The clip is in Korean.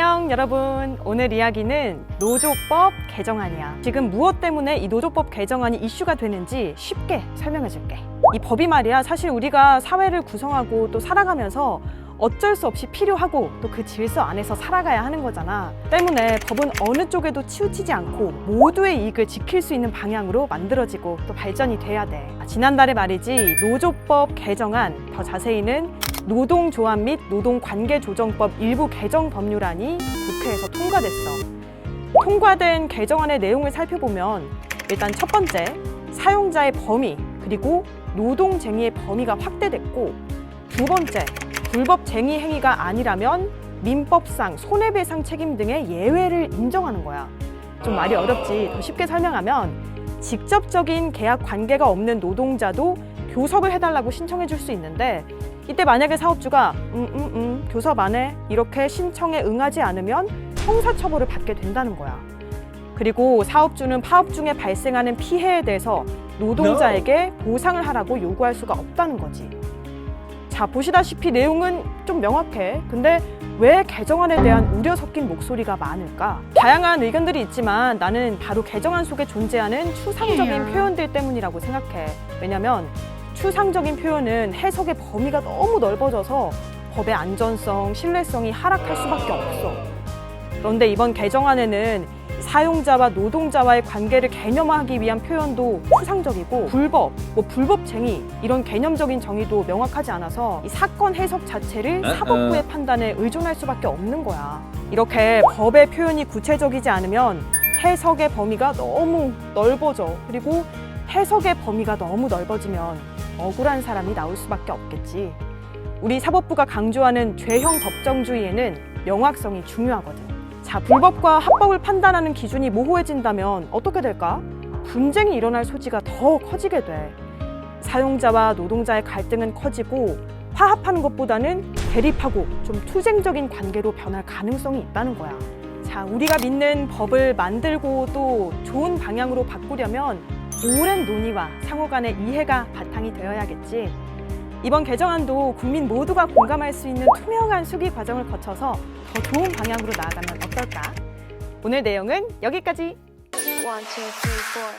안녕 여러분. 오늘 이야기는 노조법 개정안이야. 지금 무엇 때문에 이 노조법 개정안이 이슈가 되는지 쉽게 설명해 줄게. 이 법이 말이야 사실 우리가 사회를 구성하고 또 살아가면서 어쩔 수 없이 필요하고 또 그 질서 안에서 살아가야 하는 거잖아. 때문에 법은 어느 쪽에도 치우치지 않고 모두의 이익을 지킬 수 있는 방향으로 만들어지고 또 발전이 돼야 돼. 아, 지난달에 말이지 노조법 개정안 더 자세히는 노동조합 및 노동관계조정법 일부 개정 법률안이 국회에서 통과됐어. 통과된 개정안의 내용을 살펴보면 일단 첫 번째, 사용자의 범위 그리고 노동쟁의의 범위가 확대됐고 두 번째, 불법쟁의 행위가 아니라면 민법상 손해배상 책임 등의 예외를 인정하는 거야. 좀 말이 어렵지. 더 쉽게 설명하면 직접적인 계약 관계가 없는 노동자도 교섭을 해달라고 신청해 줄 수 있는데 이때 만약에 사업주가 음, 음, 음, 교섭 안 해. 이렇게 신청에 응하지 않으면 형사처벌을 받게 된다는 거야. 그리고 사업주는 파업 중에 발생하는 피해에 대해서 노동자에게 보상을 하라고 요구할 수가 없다는 거지. 자, 보시다시피 내용은 좀 명확해. 근데 왜 개정안에 대한 우려 섞인 목소리가 많을까? 다양한 의견들이 있지만 나는 바로 개정안 속에 존재하는 추상적인 표현들 때문이라고 생각해. 왜냐면 추상적인 표현은 해석의 범위가 너무 넓어져서 법의 안전성, 신뢰성이 하락할 수밖에 없어. 그런데 이번 개정안에는 사용자와 노동자와의 관계를 개념화하기 위한 표현도 추상적이고 불법, 뭐 불법쟁의 이런 개념적인 정의도 명확하지 않아서 이 사건 해석 자체를 사법부의 판단에 의존할 수밖에 없는 거야. 이렇게 법의 표현이 구체적이지 않으면 해석의 범위가 너무 넓어져. 그리고 해석의 범위가 너무 넓어지면 억울한 사람이 나올 수밖에 없겠지. 우리 사법부가 강조하는 죄형 법정주의에는 명확성이 중요하거든. 자, 불법과 합법을 판단하는 기준이 모호해진다면 어떻게 될까? 분쟁이 일어날 소지가 더 커지게 돼. 사용자와 노동자의 갈등은 커지고 화합하는 것보다는 대립하고 좀 투쟁적인 관계로 변할 가능성이 있다는 거야. 자, 우리가 믿는 법을 만들고 또 좋은 방향으로 바꾸려면 오랜 논의와 상호 간의 이해가 바탕이 되어야겠지. 이번 개정안도 국민 모두가 공감할 수 있는 투명한 수기 과정을 거쳐서 더 좋은 방향으로 나아가면 어떨까? 오늘 내용은 여기까지. One, two, three.